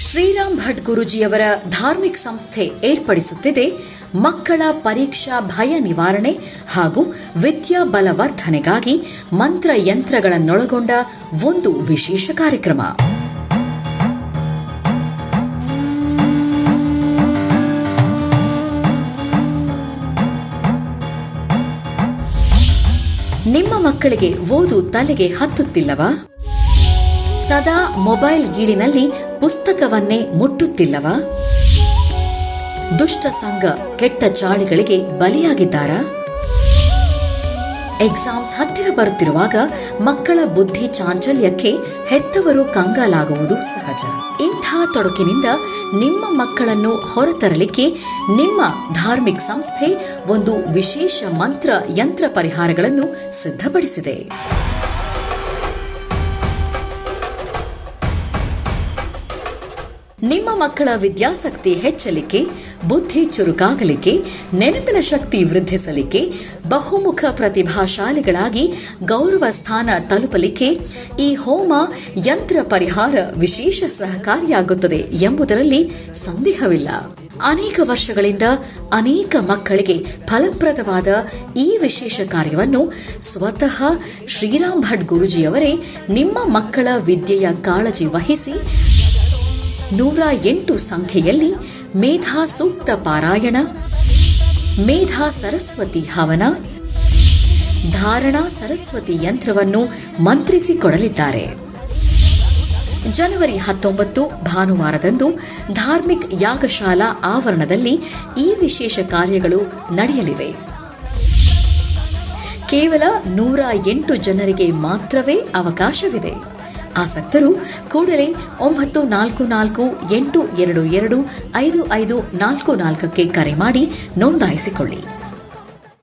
ಶ್ರೀರಾಮ್ ಭಟ್ ಗುರುಜಿಯವರ ಧಾರ್ಮಿಕ ಸಂಸ್ಥೆ ಏರ್ಪಡಿಸುತ್ತಿದೆ. ಮಕ್ಕಳ ಪರೀಕ್ಷಾ ಭಯ ನಿವಾರಣೆ ಹಾಗೂ ವಿದ್ಯಾ ಬಲವರ್ಧನೆಗಾಗಿ ಮಂತ್ರ ಯಂತ್ರಗಳನ್ನೊಳಗೊಂಡ ಒಂದು ವಿಶೇಷ ಕಾರ್ಯಕ್ರಮ. ನಿಮ್ಮ ಮಕ್ಕಳಿಗೆ ಓದು ತಲೆಗೆ ಹತ್ತುತ್ತಿಲ್ಲವಾ? ಸದಾ ಮೊಬೈಲ್ ಗೀಳಿನಲ್ಲಿ ಪುಸ್ತಕವನ್ನೇ ಮುಟ್ಟುತ್ತಿಲ್ಲವಾ? ದುಷ್ಟ ಸಂಘ ಕೆಟ್ಟ ಚಾಳಿಗಳಿಗೆ ಬಲಿಯಾಗಿದ್ದಾರಾ? ಎಕ್ಸಾಮ್ಸ್ ಹತ್ತಿರ ಬರುತ್ತಿರುವಾಗ ಮಕ್ಕಳ ಬುದ್ಧಿ ಚಾಂಚಲ್ಯಕ್ಕೆ ಹೆತ್ತವರು ಕಂಗಾಲಾಗುವುದು ಸಹಜ. ಇಂಥ ತೊಡಕಿನಿಂದ ನಿಮ್ಮ ಮಕ್ಕಳನ್ನು ಹೊರತರಲಿಕ್ಕೆ ನಿಮ್ಮ ಧಾರ್ಮಿಕ ಸಂಸ್ಥೆ ಒಂದು ವಿಶೇಷ ಮಂತ್ರ ಯಂತ್ರ ಪರಿಹಾರಗಳನ್ನು ಸಿದ್ಧಪಡಿಸಿದೆ. ನಿಮ್ಮ ಮಕ್ಕಳ ವಿದ್ಯಾಸಕ್ತಿ ಹೆಚ್ಚಲಿಕ್ಕೆ, ಬುದ್ಧಿ ಚುರುಕಾಗಲಿಕ್ಕೆ, ನೆನಪಿನ ಶಕ್ತಿ ವೃದ್ಧಿಸಲಿಕ್ಕೆ, ಬಹುಮುಖ ಪ್ರತಿಭಾಶಾಲಿಗಳಾಗಿ ಗೌರವ ಸ್ಥಾನ ತಲುಪಲಿಕ್ಕೆ ಈ ಹೋಮ ಯಂತ್ರ ಪರಿಹಾರ ವಿಶೇಷ ಸಹಕಾರಿಯಾಗುತ್ತದೆ ಎಂಬುದರಲ್ಲಿ ಸಂದೇಹವಿಲ್ಲ. ಅನೇಕ ವರ್ಷಗಳಿಂದ ಅನೇಕ ಮಕ್ಕಳಿಗೆ ಫಲಪ್ರದವಾದ ಈ ವಿಶೇಷ ಕಾರ್ಯವನ್ನು ಸ್ವತಃ ಶ್ರೀರಾಮ್ ಭಟ್ ಗುರುಜಿಯವರೇ ನಿಮ್ಮ ಮಕ್ಕಳ ವಿದ್ಯೆಯ ಕಾಳಜಿ ವಹಿಸಿ ನೂರ ಎಂಟು ಸಂಖ್ಯೆಯಲ್ಲಿ ಮೇಧಾ ಸೂಕ್ತ ಪಾರಾಯಣ, ಮೇಧಾ ಸರಸ್ವತಿ ಹವನ, ಧಾರಣಾ ಸರಸ್ವತಿ ಯಂತ್ರವನ್ನು ಮಂತ್ರಿಸಿಕೊಡಲಿದ್ದಾರೆ. ಜನವರಿ ಹತ್ತೊಂಬತ್ತು, ಭಾನುವಾರದಂದು ಧಾರ್ಮಿಕ್ ಯಾಗಶಾಲಾ ಆವರಣದಲ್ಲಿ ಈ ವಿಶೇಷ ಕಾರ್ಯಗಳು ನಡೆಯಲಿವೆ. ಕೇವಲ ನೂರ ಎಂಟು ಜನರಿಗೆ ಮಾತ್ರವೇ ಅವಕಾಶವಿದೆ. ಆಸಕ್ತರು ಕೂಡಲೇ ಒಂಬತ್ತು ನಾಲ್ಕು ನಾಲ್ಕು ಎಂಟು ಎರಡು ಎರಡು ಐದು ಐದು ನಾಲ್ಕು ನಾಲ್ಕಕ್ಕೆ ಕರೆ ಮಾಡಿ ನೋಂದಾಯಿಸಿಕೊಳ್ಳಿ.